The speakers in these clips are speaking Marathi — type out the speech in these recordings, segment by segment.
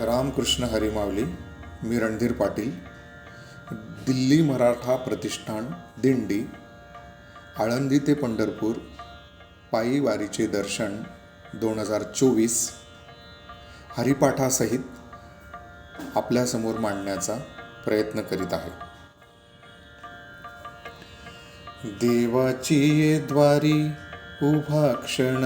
रामकृष्ण हरिमावली मी रणधीर पाटील दिल्ली मराठा प्रतिष्ठान दिंडी आळंदी ते पंढरपूर पायी वारीचे दर्शन दोन हजार चोवीस हरिपाठासहित आपल्यासमोर मांडण्याचा प्रयत्न करीत आहे. देवाची द्वारी उभा क्षण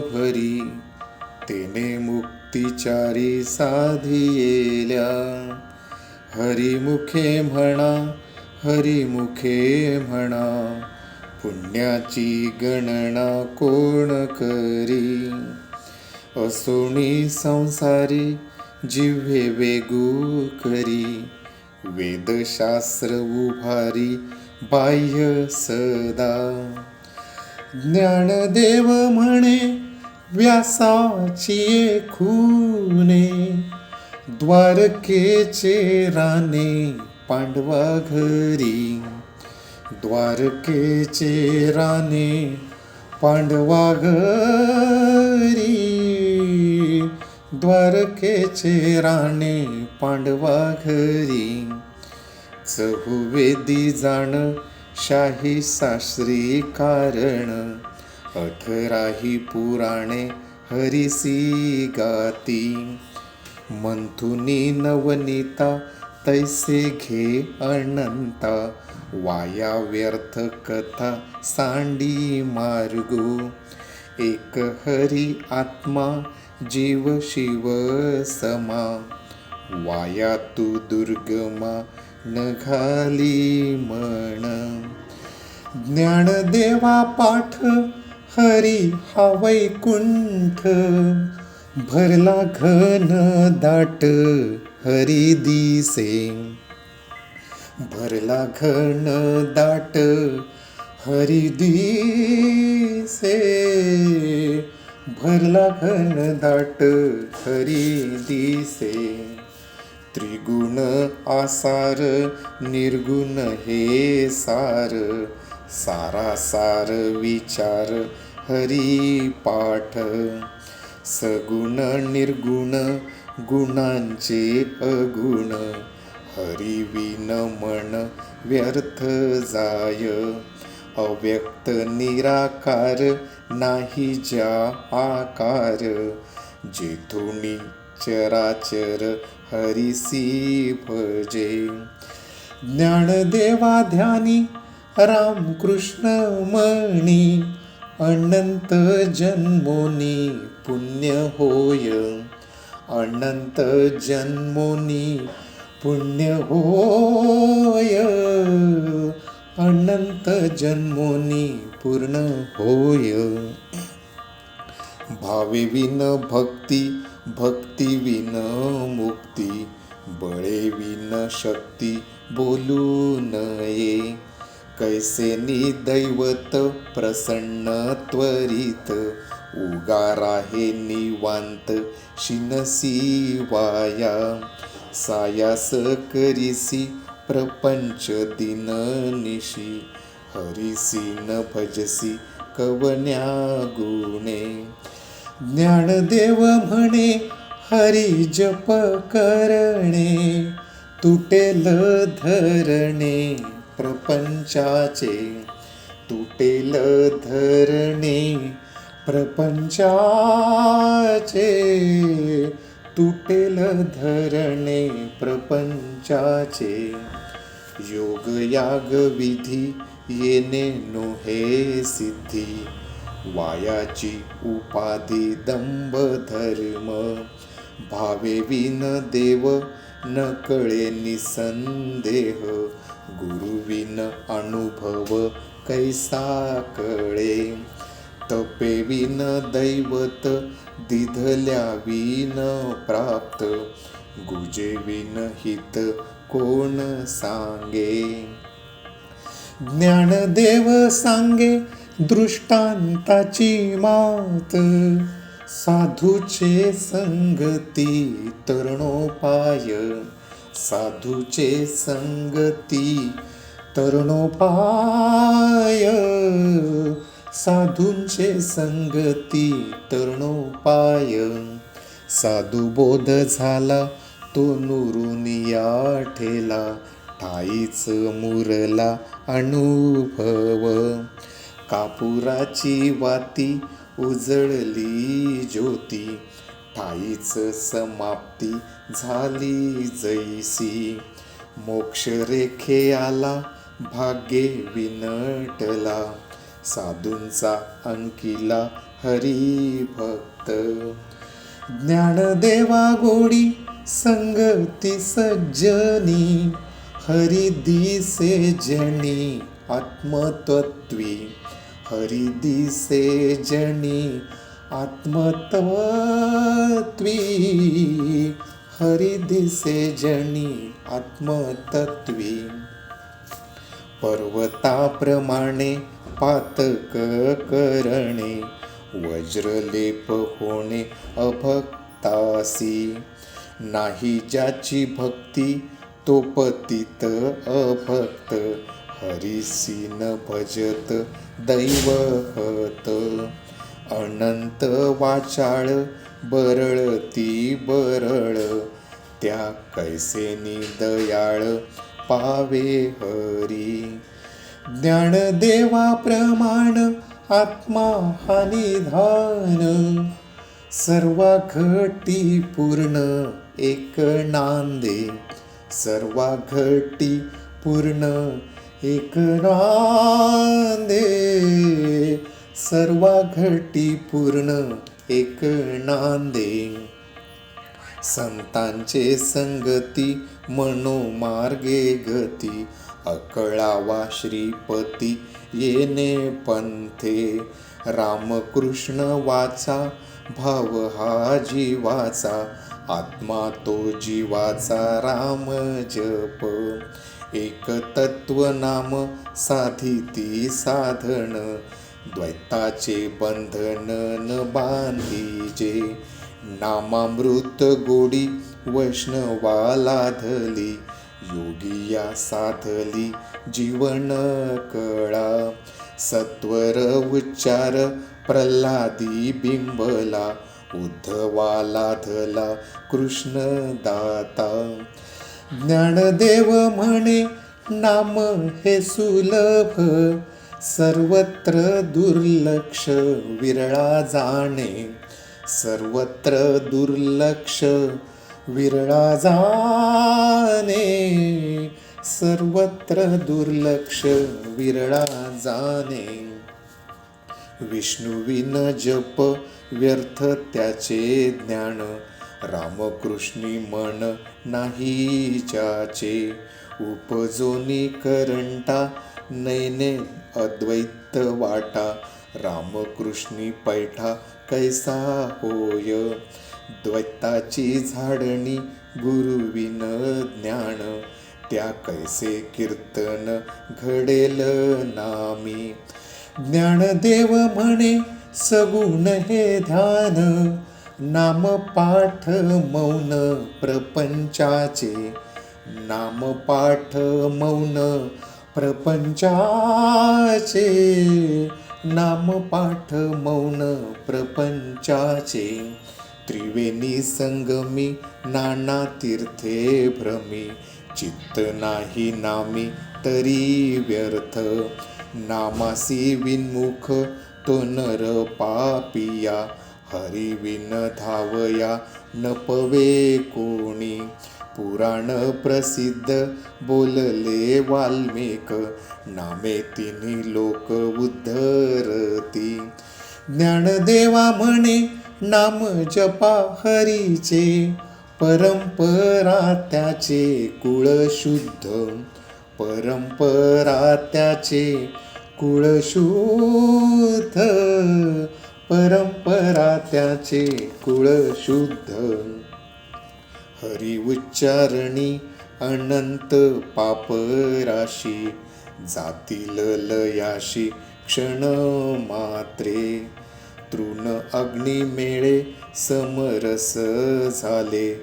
भरी तेने मुक्तिचारी साधियेल्या. हरिमुखे म्हणा हरिमुखे म्हणा पुण्याची गणना कोण करी? असोणी संसारी जिव्हे वेगू करी. वेदशास्त्र उभारी बाह्य सदा. ज्ञानदेव म्हणे व्यासाची खूने द्वारकेचे राणे पांडवा घरी. द्वारकेचे राणे पांडवा घरी. द्वारकेचे राणे पांडवा घरी. चहुवेदी जाण शाही साश्री कारण अठराही पुराणे हरिसी गाती. मंथुनी नवनीता तैसे घे अनंता. वाया व्यर्थ कथा सांडी मार्गो. एक हरी आत्मा जीव शिव समा. वाया तू दुर्गमा न घाली म्हण ज्ञानदेवा पाठ हरी हा वैकुंठ भरला घन दाट हरी दिसे. भरला घन दाट हरी दिसे. भरला घन दाट हरी दिसे. त्रिगुण आसार निर्गुण हे सार सारा सार विचार हरी पाठ. सगुण निर्गुण गुणांचे अगुण. हरी मन व्यर्थ जाय. अव्यक्त निराकार नाही ज्या आकार. जेथुनी चराचर हरिसी भजे. ज्ञानदेवा ध्यानी रामकृष्ण मणी. अनंत जन्मोनी पुण्य होय. अनंत जन्मोनी पुण्य होय. अनंत जन्मोनी पूर्ण होय. भावे विन भक्ती भक्ती विन मुक्ती बळे विन शक्ती बोलू नये. कैसे दैवत प्रसन्न त्वरित उगारा हे निवांत शिनसी वाया। सायास करिसी प्रपंच दिन निशी हरिसी न भजसी कवन्या गुणे। ज्ञानदेव म्हणे हरी जप करणे तुटेल धरणे। प्रपंचाचे तुटेल धरणे. प्रपंचाचे तुटेल धरणे. प्रपंचाचे योग याग विधी येणे नोहे सिद्धी. वायाची उपाधी दंभ धर्म भावे विन देव न कळे निसंदेह गुरुविन अनुभव कैसा कळे? तपे विन दैवत दिधल्या विन प्राप्त गुजे विन हित कोण सांगे? ज्ञानदेव सांगे दृष्टांताची मात साधूचे संगती तरुणोपाय. साधूचे संगती तरुणोपाय. साधूंचे संगती तरुणोपाय. साधू बोध झाला तो नुरुनिया ठेला ठाईच मुरला अनुभव. कापुराची वाती उजळली ज्योती ठाईच समाप्ती झाली जैसी. मोक्ष रेखे आला भाग्ये विनटला साधूंचा अंकिला हरी भक्त ज्ञानदेवा गोडी संगती सज्जनी हरी दिसे जनी आत्मतत्वी. हरी दिसे जनी आत्मतत्वी। हरी दिसे जनी आत्मतत्वी। पर्वताप्रमाणे पातक करणे वज्रलेप होणे अभक्तासी। नाही ज्याची भक्ती तो पतित अभक्त हरिसी न भजत दैवहत अनंत वाचाळ बरळती बरळ. त्या कैसेनी दयाळ पावे हरी. ज्ञानदेवा प्रमाण आत्मा हानिधान सर्वा घटी पूर्ण एक नांदे. सर्वा घटी पूर्ण एक नांदे सर्वा घटी पूर्ण एक नांदे. संतांचे संगती मनोमार्गे गती अकळावा श्रीपती येणे पंथे. रामकृष्ण वाचा भाव हा जीवाचा आत्मा तो जीवाचा राम जप. एक तत्व नाम साधिती साधन द्वैताचे बंधन न बांधीजे नामामृत गोडी वैष्णवालाधली योगिया साधली जीवन कळा सत्वर उच्चार प्रल्हादी बिंबला उद्धवालाधला कृष्ण दाता ज्ञानदेव म्हणे नाम हे सुलभ सर्वत्र दुर्लक्ष विरळा जाणे. सर्वत्र दुर्लक्ष विरळा जाणे. सर्वत्र दुर्लक्ष विरळा जाणे. विष्णुविन जप व्यर्थ त्याचे ज्ञान रामकृष्णी मन नाही चाचे उपजोनी करंटा नैने अद्वैत वाटा. रामकृष्णी पैठा कैसा होय? द्वैताची झाडणी गुरुविन ज्ञान. त्या कैसे कीर्तन घडेल नामी? ज्ञानदेव म्हणे सगुण हे ध्यान. नाम पाठ मौन प्रपंचाचे. नाम पाठ मौन प्रपंचाचे. नाम पाठ मौन प्रपंचाचे. त्रिवेणी संगमी नाना तीर्थे भ्रमी. चित्त नाही नामी तरी व्यर्थ. नामासी विन्मुख तो नर पापिया. हरिविन धावया नपवे कोणी. पुराण प्रसिद्ध बोलले वाल्मिक नामे तिन्ही लोक उद्धरती. ज्ञानदेवा म्हणे नाम जपा हरीचे परंपरा त्याचे कुळ शुद्ध. परंपरा त्याचे कुळ शुद्ध. परंपरा त्याचे कुळ शुद्ध. हरी उच्चारणी अनंत पापराशी जातील लयाशी क्षण मात्रे. तृण अग्नी मेळे समरस झाले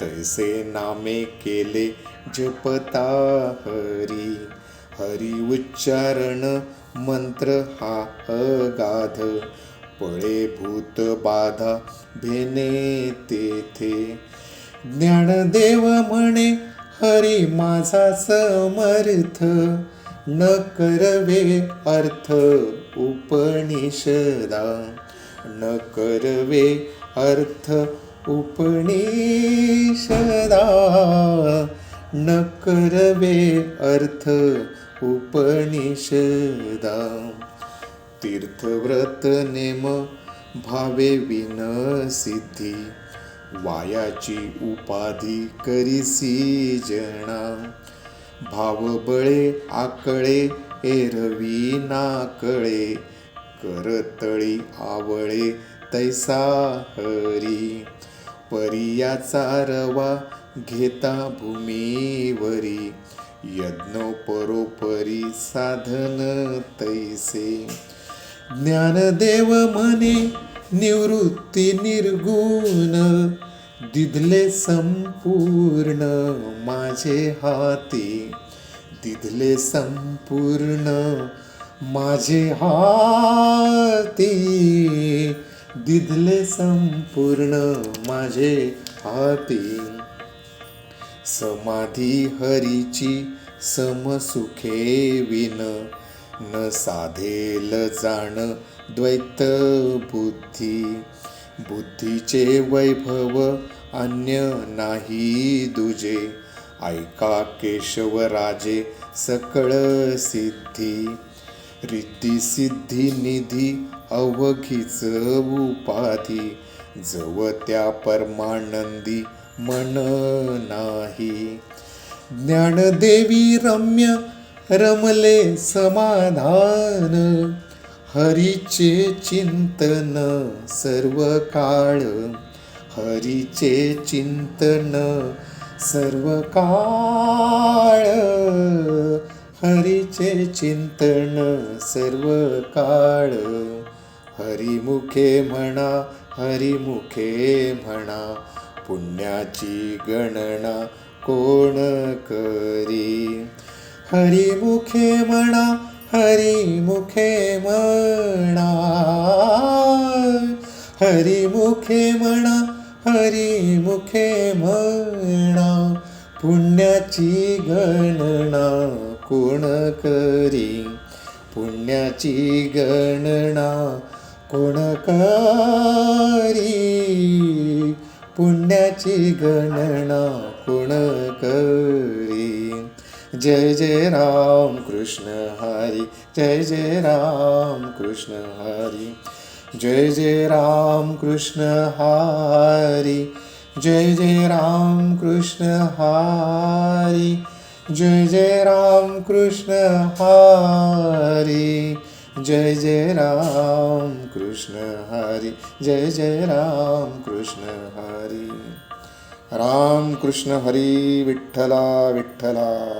तैसे नामे केले जपता हरी. हरी उच्चारण मंत्र हा अगाध. पळे भूत बाधा भेने तेथे. ज्ञानदेव म्हणे हरी माझा समर्थ. न करवे अर्थ उपनिषदा. न करवे अर्थ उपनिषदा. न करवे अर्थ उपनिषदा. तीर्थव्रत नेम भावे विन सिद्धी वायाची उपाधी करीसी जणा। भावबळे आकळे एरवी नाकळे करतळी आवळे तैसा हरी। परियाचा रवा घेता भूमीवरी यज्ञोपरोपरी साधन तैसे। ज्ञानदेव म्हणे निवृत्ती निर्गुण. दिदले संपूर्ण माझे हाती. दिदले संपूर्ण माझे हाती. दिदले संपूर्ण माझे हाती. समाधी हरीची समसुखे विन न साधेल जाण द्वैत बुद्धी. बुद्धीचे वैभव अन्य नाही दुजे. ऐका केशवराजे सकळ सिद्धी. रिद्धी सिद्धी निधी अवघीच उपाधी. जव त्या परमानंदी मन नाही. ज्ञानदेवी रम्य रमले समाधान. हरीचे चिंतन सर्व काळ. हरीचे चिंतन सर्व काळ. हरीचे चिंतन सर्व काळ. हरिमुखे म्हणा हरिमुखे म्हणा पुण्याची गणना कोण करी? हरी मुखे म्हणा हरी मुखे म्हणा हरिमुखे म्हणा हरी मुखे म्हणा पुण्याची गणना कोण करी? पुण्याची गणना कोण करी? पुण्याची गणना कोण करी? जय जय राम कृष्ण हरी जय जय राम कृष्ण हरी जय जय राम कृष्ण हरी जय जय राम कृष्ण हरी जय जय राम कृष्ण हरी जय जय राम कृष्ण हरी जय जय राम कृष्ण हरी। राम कृष्ण हरी विठ्ठला विठ्ठला।